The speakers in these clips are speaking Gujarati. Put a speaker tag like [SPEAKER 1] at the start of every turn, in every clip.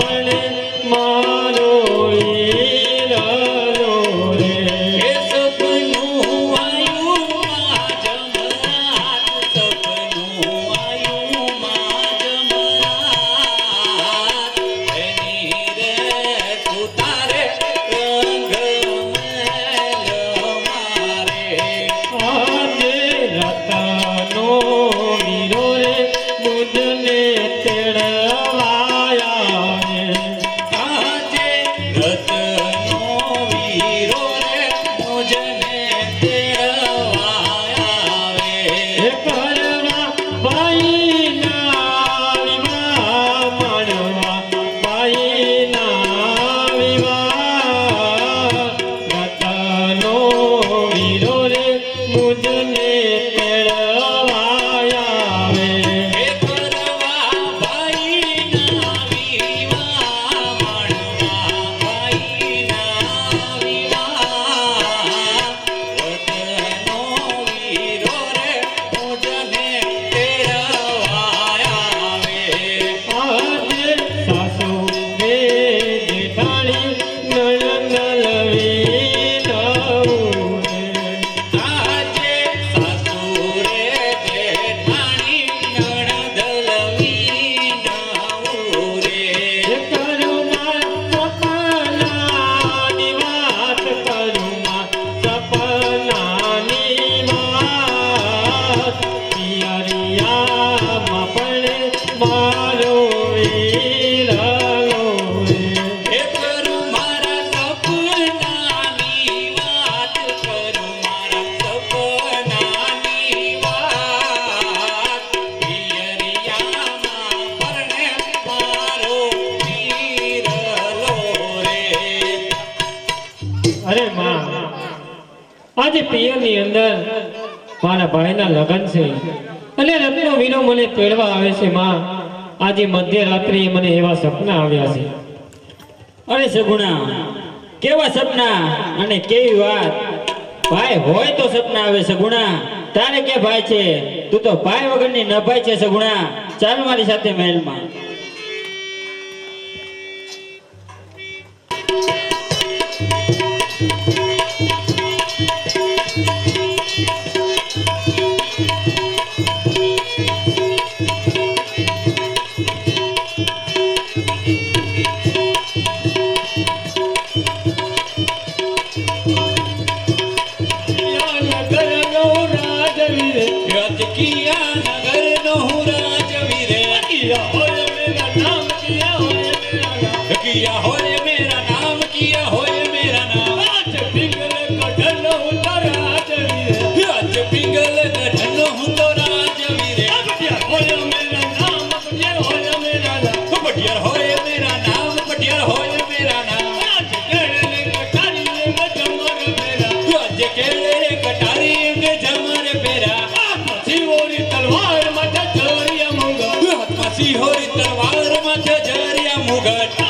[SPEAKER 1] Well, in
[SPEAKER 2] આજે
[SPEAKER 1] પિયરની અંદર મારા ભાઈના લગ્ન છે. અને રત્નો વીરો મને તેડવા આવે છે, માં. આજે મધ્યરાત્રિએ મને એવા સપના આવ્યા છે.
[SPEAKER 3] અરે સગુણા, કેવા સપના અને કેવી વાત? ભાઈ હોય તો સપના આવે સગુણા. તારે કે ભાઈ છે? તું તો ભાઈ વગરની ન ભાઈ છે સગુણા. ચાલ મારી સાથે મહેલમાં.
[SPEAKER 4] किया हो முகட்ட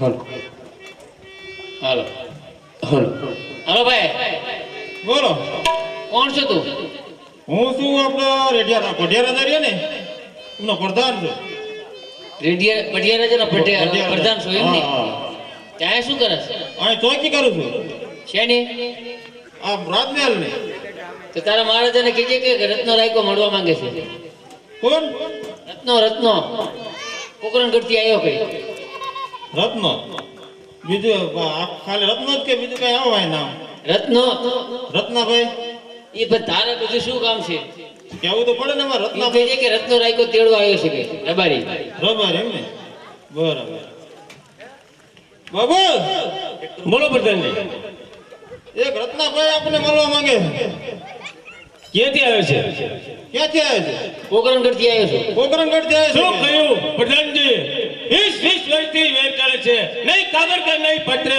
[SPEAKER 5] હાલો.
[SPEAKER 6] હલો.
[SPEAKER 5] હાલો.
[SPEAKER 6] હલો ભાઈ.
[SPEAKER 5] બોલો.
[SPEAKER 6] કોણ છો તું?
[SPEAKER 5] હું છું આપણો રેડિયા પઢિયારા રહ્યા ને. એમનો પ્રધાન છું.
[SPEAKER 6] રેડિયા પટિયા રાજાના. પ્રધાન છું એમ ને. ત્યાં શું કરે છે?
[SPEAKER 5] અહીં ચોકી કરું છું.
[SPEAKER 6] શેની?
[SPEAKER 5] આ રાજમહેલ ને
[SPEAKER 6] તો તારા મહારાજાને કીજે કે રત્નો રાયકો મળવા માંગે છે.
[SPEAKER 5] કોણ?
[SPEAKER 6] રત્નો રત્નો. પોકરણગઢથી આવ્યો કઈ
[SPEAKER 5] રત્ન. બીજું ખાલી રત્ન જ કે બીજું કઈ આવો ભાઈ નામ?
[SPEAKER 6] રત્નો.
[SPEAKER 5] રત્નાભાઈ?
[SPEAKER 6] એ પણ તારે બધું શું કામ છે?
[SPEAKER 5] કેવું તો પડે ને રત્ન
[SPEAKER 6] ભાઈ
[SPEAKER 5] રત્નાભાઈ?
[SPEAKER 6] કે રત્નો રાયકો તેડવા આવ્યો છે કે રબારી.
[SPEAKER 5] બરાબર એમ ને? બરાબર. બાબુ
[SPEAKER 4] બોલો પ્રધાનજી
[SPEAKER 5] એક રત્નાભાઈ આપણને મળવા માંગે.
[SPEAKER 4] ક્યાંથી આવ્યો છે?
[SPEAKER 5] ક્યાંથી આવ્યો છે?
[SPEAKER 6] પોકરણગઢથી આવ્યો છે.
[SPEAKER 5] કોકરણગઢથી
[SPEAKER 4] શું
[SPEAKER 5] છે
[SPEAKER 4] કહ્યું પ્રધાનજી વીસ વીસ વર્ષથી વેર ચાલે છે. નહીં કાગળ કે નહીં પત્ર.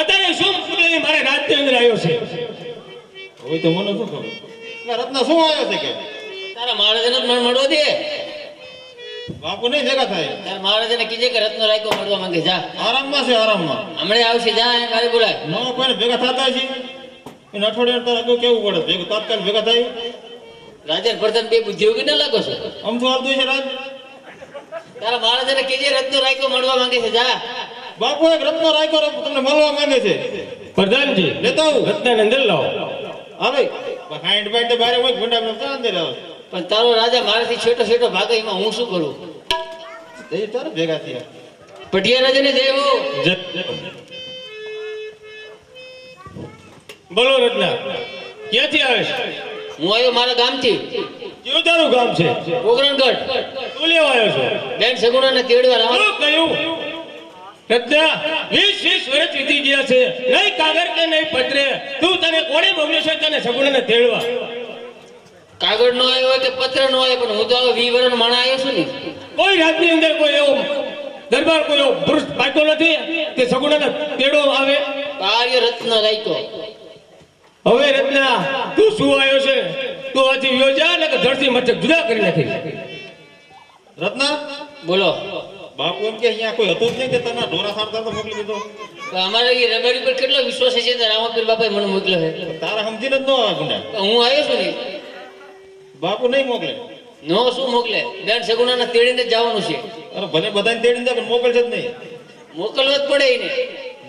[SPEAKER 4] અત્યારે શું મુદ્દે મારે રાજ્ય અંદર આવ્યો છે?
[SPEAKER 5] હવે તો મને શું ખબર? રત્ન શું આવ્યો છે કે?
[SPEAKER 6] તારા મહારાજાને જ મને મળવા દે.
[SPEAKER 5] બાપુ નહીં ભેગા થાય.
[SPEAKER 6] તારા મહારાજાને કીજે કે રત્નો રાયકો મળવા માંગે જા.
[SPEAKER 5] આરામમાં છે આરામમાં.
[SPEAKER 6] હમણાં આવશે જા એ મારે બોલાય.
[SPEAKER 5] ન કોઈને ભેગા થતા છે એને અઠવાડિયા તારે અગાઉ કેવું પડે? ભેગું તાત્કાલિક ભેગા થાય?
[SPEAKER 6] રાજન પ્રધાન બે બુદ્ધિઓ કે ના લાગો છો?
[SPEAKER 5] આમ તો આવતું છે રાજ?
[SPEAKER 6] તારા મહારાજાને કીજે રત્નો રાયકો મળવા માંગે છે જા.
[SPEAKER 5] બાપુ એક રત્ન રાખ્યો તમને મળવા માંગે છે.
[SPEAKER 4] પ્રધાનજી
[SPEAKER 5] લેતા આવું.
[SPEAKER 4] રત્નાને અંદર લાવો.
[SPEAKER 5] હા ભાઈ હાઈટ બારે હોય ગુંડા માં અંદર આવે
[SPEAKER 6] પણ તારો રાજા મારાથી છેટો છેટો ભાગે એમાં હું શું કરું?
[SPEAKER 5] એ તારો ભેગા થયા.
[SPEAKER 6] પટિયા રાજા ને દેવો
[SPEAKER 4] બોલો રત્ના ક્યાંથી આવે છે
[SPEAKER 6] હું આવ્યો મારા ગામથી.
[SPEAKER 4] કયું તારું ગામ છે?
[SPEAKER 6] ઓગરણગઢ
[SPEAKER 4] તું લેવા આવ્યો છો?
[SPEAKER 6] બેન સગુણાને તેડવા લાવો.
[SPEAKER 4] શું કહ્યું? રત્ના વીસ વીસ વર્ષ વીતી ગયા છે. નહીં કાગળ કે નહીં પત્રે. તું તને કોણે મોકલ્યો છે તને સગુણને તેડવા.
[SPEAKER 6] કાગળ નો આવ્યો હોય કે પત્ર નો આવ્યો પણ હું તો વી વર્ષ માણા આવ્યો છું ને.
[SPEAKER 4] કોઈ રાતની અંદર કોઈ એવો દરબાર કોઈ એવો પુરુષ પાક્યો નથી કે સગુણને તેડો આવે.
[SPEAKER 6] કાર્ય રત્ન રાખ્યો.
[SPEAKER 4] હવે રત્ના તું શું આવ્યો છે? તું હજી યોજા ને કે ધરતી મચક જુદા કરી નાખી.
[SPEAKER 5] રત્ના?
[SPEAKER 6] બોલો.
[SPEAKER 5] બાપુ એમ કે અહીંયા કોઈ હતું જ નહીં કે તને ઢોરા સારતા તો મોકલી દીધો?
[SPEAKER 6] તો અમારે એ રબારી પર કેટલો વિશ્વાસ છે કે રામાપીર બાપાએ મને મોકલ્યો છે?
[SPEAKER 5] તારા સમજીને જ ન આવે
[SPEAKER 6] તો હું આવ્યો છું ને?
[SPEAKER 5] બાપુ નહીં મોકલે.
[SPEAKER 6] નો શું મોકલે? બેન સગુણાને તેડીને જવાનું છે.
[SPEAKER 5] અરે ભલે બધાને તેડીને જાય પણ મોકલશે જ નહીં.
[SPEAKER 6] મોકલવો જ પડે એને.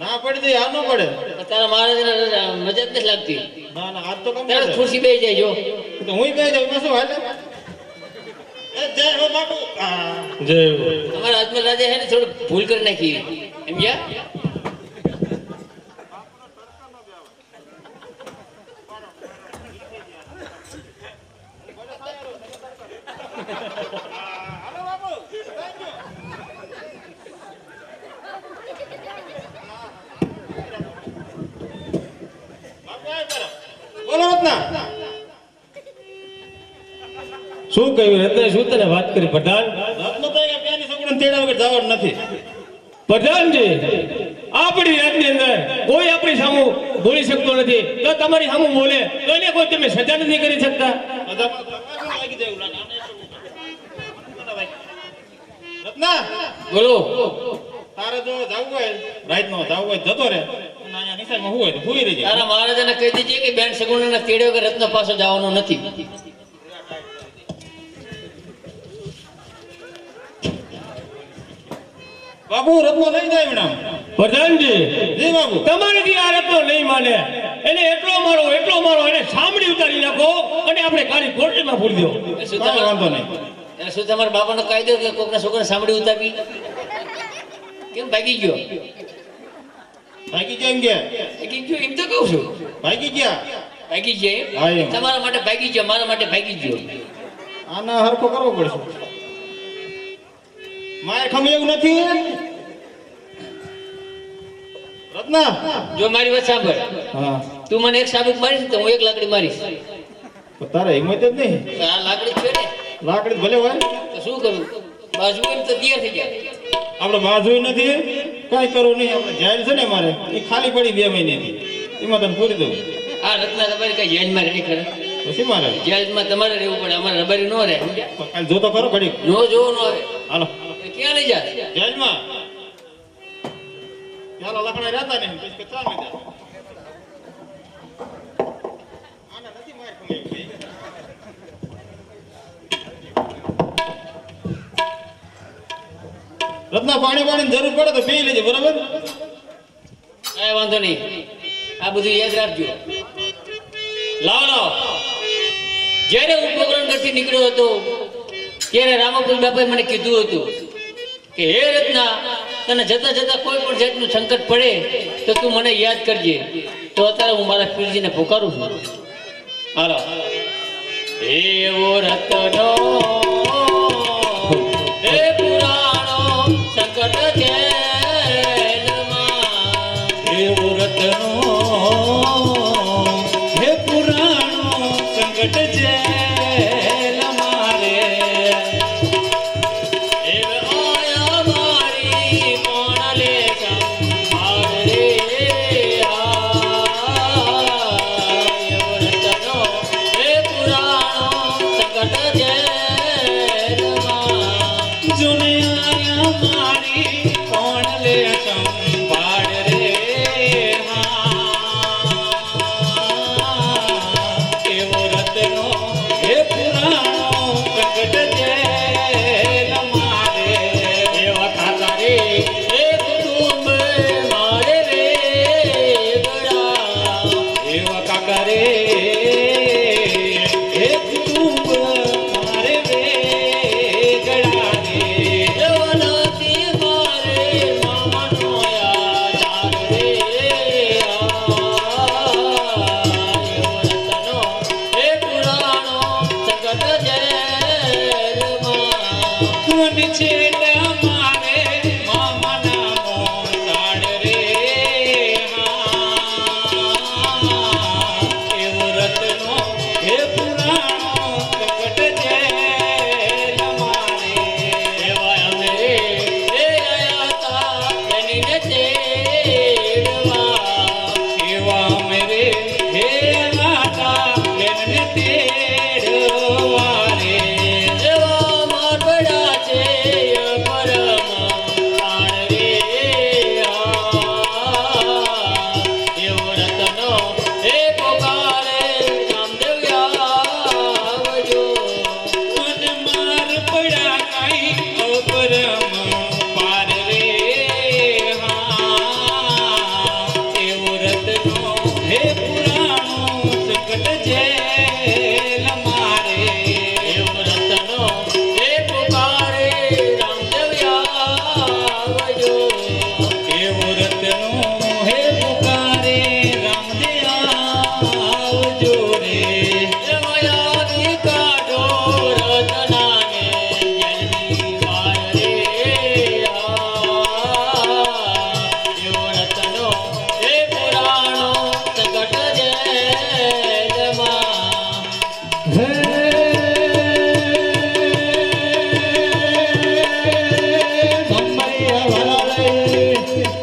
[SPEAKER 5] ના પડે આ ન પડે.
[SPEAKER 6] તારા મારે મજા જ નથી લાગતી.
[SPEAKER 5] ના ના આજ તો
[SPEAKER 6] ખુરશી બેસી જાય જો.
[SPEAKER 5] તો હું બે જાઉં શું હાલે? જય હો બાપુ.
[SPEAKER 4] જય
[SPEAKER 6] અમારા અજમલ રાજા છે ને થોડું ભૂલ કરી નાખી. એમ ગયા
[SPEAKER 5] બોલો રત્ના
[SPEAKER 4] શું કહ્યું? રત્ના શું તને વાત કરી પ્રધાન.
[SPEAKER 5] તેડા વગર જવાનું નથી.
[SPEAKER 4] પ્રધાનજી આપણી રાજની અંદર કોઈ આપણી સામું બોલી શકતો નથી. તો તમારી સામું બોલે તો એને કોઈ તમે સજા નથી કરી શકતા?
[SPEAKER 5] રત્ના!
[SPEAKER 6] બોલો.
[SPEAKER 5] તારે જો જવું હોય રાતનો જવું હોય જતો રે
[SPEAKER 6] તારા મહારાજાને કહી દેજે કે બેન સગુણાને તેડે વગર રત્ન પાસે જવાનો નથી.
[SPEAKER 5] બાપુ રત્નો લઈ જાય મેડમ.
[SPEAKER 4] પ્રધાનજી
[SPEAKER 5] જી બાબુ.
[SPEAKER 4] તમારેથી આ રત્નો નહીં માને. એને એટલો મારો એટલો મારો એને સાંભળી ઉતારી નાખો અને આપણે કાળી કોર્ટમાં પૂરી દો.
[SPEAKER 6] એ શું
[SPEAKER 5] વાંધો નહીં.
[SPEAKER 6] એને શું તમારા બાપાનો કાયદો કે કોકના છોકરા સાંભળી ઉતારી કેમ ભાગી ગયો?
[SPEAKER 5] ભાગી ગયા એમ કે?
[SPEAKER 6] ભાગી ગયો એમ તો કહું છું.
[SPEAKER 5] ભાગી ગયા?
[SPEAKER 6] ભાગી
[SPEAKER 5] ગયા.
[SPEAKER 6] તમારા માટે ભાગી ગયો મારા માટે ભાગી ગયો.
[SPEAKER 5] આના હરકો કરવો પડશે. મારે ખમે એવું નથી. રત્ના.
[SPEAKER 6] જો મારી વાત સાંભળ.
[SPEAKER 5] હા.
[SPEAKER 6] તું મને એક સાબુક મારીશ તો હું એક લાકડી મારીશ.
[SPEAKER 5] તો તારે હિંમત જ નહીં.
[SPEAKER 6] આ લાકડી છે ને.
[SPEAKER 5] લાકડી ભલે હોય.
[SPEAKER 6] તો શું કરું? બાજુ એમ તો તૈયાર થઈ ગયા
[SPEAKER 5] આપણે બાજુ નથી. કાંઈ કરવું નહીં. આપણે જેલ છે ને મારે. એ ખાલી પડી બે મહિનેથી. એમાં તને પૂરી દઉં.
[SPEAKER 6] આ રત્ના તમારે કઈ જેલમાં રહી ખરે
[SPEAKER 5] પછી મારે?
[SPEAKER 6] જેલમાં તમારે રહેવું પડે. અમારે રબારી ન રહે.
[SPEAKER 5] તો કાલ જોતો ખરો ઘડી
[SPEAKER 6] નો જોવો ન આવે
[SPEAKER 5] હાલો.
[SPEAKER 6] ક્યાં લઈ જાય?
[SPEAKER 5] જેલમાં. ચાલો લખણા રહેતા ને. પછી કે ચાલ મેં આના નથી માર ખમાઈ રત્ના પાણી પાણી જરૂર પડે તો પી લેજે બરાબર?
[SPEAKER 6] કઈ વાંધો નહીં. આ બધું યાદ રાખજો. લાવો લાવો. જ્યારે હું પોકરણગઢથી નીકળ્યો હતો ત્યારે રામાપુર બાપાએ મને કીધું હતું કે હે રત્ના, તને જતા જતા કોઈ પણ જાતનું સંકટ પડે તો તું મને યાદ કરજે. તો અત્યારે હું મારા પીરજીને પોકારું છું. હાલો. એવો રત્નો. you.
[SPEAKER 2] ઘોડ હાથમાં